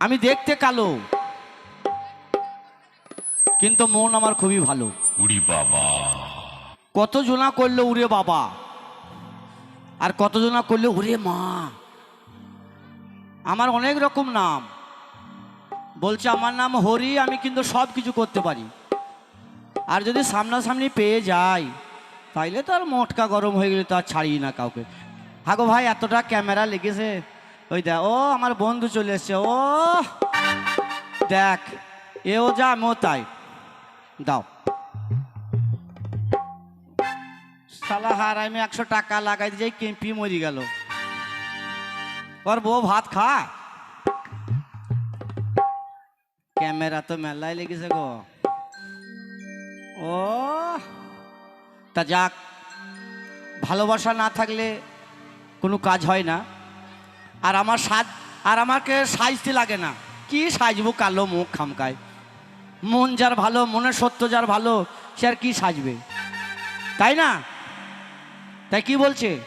আমি দেখতে কালো কিন্তু মন আমার খুবই ভালো। উড়ি বাবা। কত জনা করল উড়ে বাবা আর কত জনা করল উড়ে মা। আমার অনেক রকম নাম। বলছে আমার নাম হরি আমি কিন্তু সব কিছু করতে পারি। আর যদি সামনাসামনি পেয়ে যাই তাইলে তো আর মোটকা গরম হয়ে গেলে তো আর ছাড়ি না কাউকে। হাগো ভাই এতটা ক্যামেরা লেগেছে। ওই দেখ, ও আমার বন্ধু চলে এসছে, ও। দেখ, এও যা আমিও তাই। দাও। সালা হার, আমি একশো টাকা লাগাই দিয়ে কেম্পি মরি গেল। ওর বউ ভাত খা ক্যামেরা তো মেলায় লেগেছে গো। ও, তা যাক, ভালোবাসা না থাকলে কোনো কাজ হয় না। আর আমার সাজ, আর আমাকে সাজতে লাগে না। কি সাজবো কালো মুখ খামকায়। মন যার ভালো, মনের সত্য যার ভালো, সে আর কি সাজবে? তাই না? তাই কি বলছে?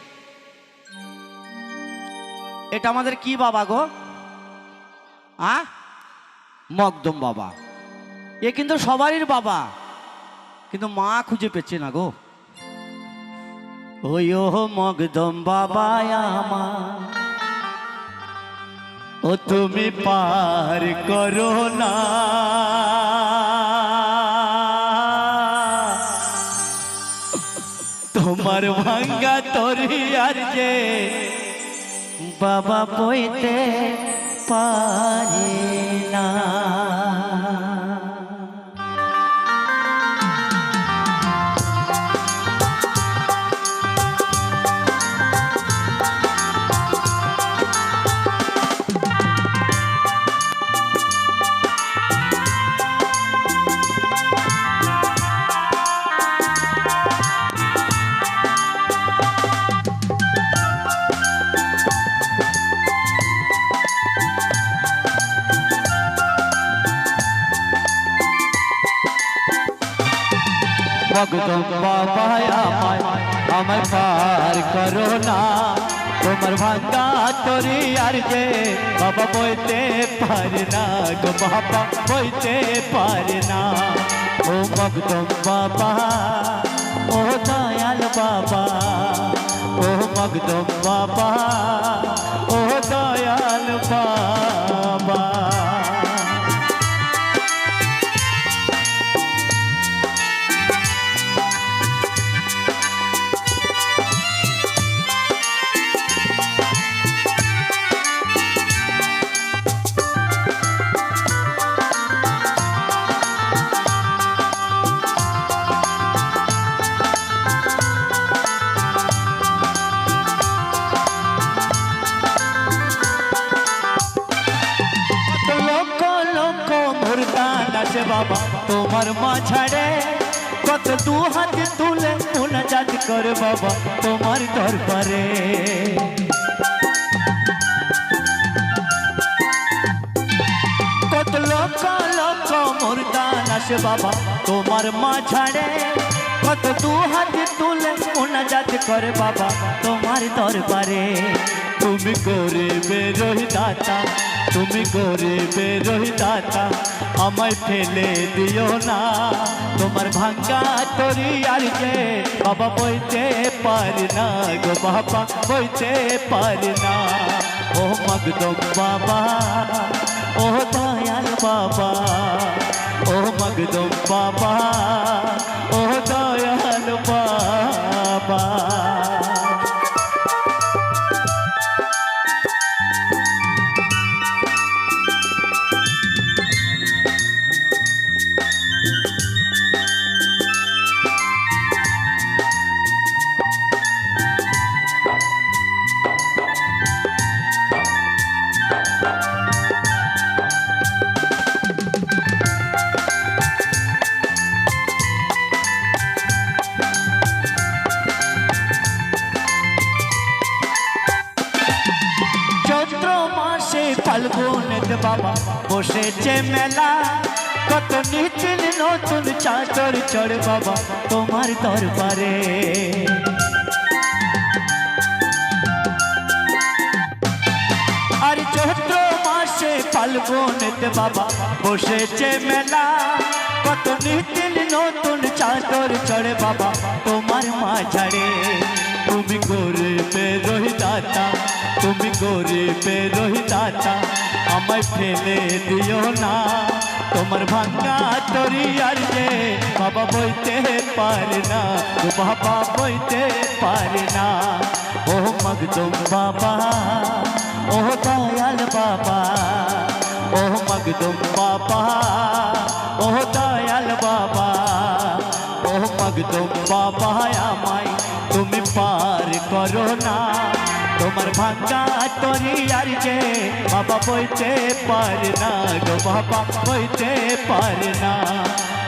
এটা আমাদের কি বাবা গো? আ? মকদম বাবা। এ কিন্তু সবারই বাবা। কিন্তু মা খুঁজে পেচ্ছে না গো। ওই ও মকদম বাবা আমার। ও তুমি পার করো না। তোমার ভাঙ্গা তরি আর যে বাবা বইতে পারে না। মগদম বাবা আমায় আমায় পার করো না। তোমার ভাঙ্গা তরি আর যে বাবা বইতে পারে না গো, বাবা বইতে পারে না। ও মগদম বাবা, ও দয়াল বাবা, ও মগদম বাবা, ও দয়াল বাবা। বাবা, তোমার মাঝারে কত দু হাত তুলে মুনাজাত করে বাবা, তোমার দরবারে। কত লক্ষ লক্ষ মুর্দান আছে বাবা, তোমার মাঝারে কত দু হাত তুলে মুনাজাত করে বাবা, তোমার দরবারে। তুমি করে বেরোহি দাতা তুমি করে বেরোহি দাতা আমায় ফেলে দিও না। তোমার ভাঙ্গা তরি আর যে বাবা বইতে পারি না গো, বাবা বইতে পারি না। ও মগদম বাবা, ও দয়াল বাবা, ও মগদম বাবা মাসে ফাল্গুনের বাবা বসেছে মেলা। কত নিতিন নতুন চাদর চড় বাবা তোমার দরবারে। আর চৈত্র মাসে ফাল্গুনেতে বাবা বসেছে মেলা। কত নিতিন নতুন চাদর চড়ে বাবা তোমার মাঝারে। তুমি গরিবে রহিদাতা তুমি গরিবে রহিদাতা আমায় ফেলে দিও না। তোমার ভাঙ্গা তরি আর বাবা বইতে পারে না, ও বাবা বইতে পারে না। ও মগদুম বাবা ও দয়াল বাবা ও মগদুম বাবা ও দয়াল বাবা ও মগদুম বাবা পার করো না তোমার ভাঙ্গা তরি আর যে বাবা বইতে পারে না গো, বাবা বইতে পারে না।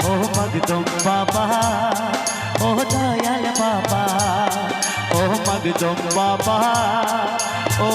ও মগদম বাবা, ও দয়াল বাবা, ও মগদম বাবা, ও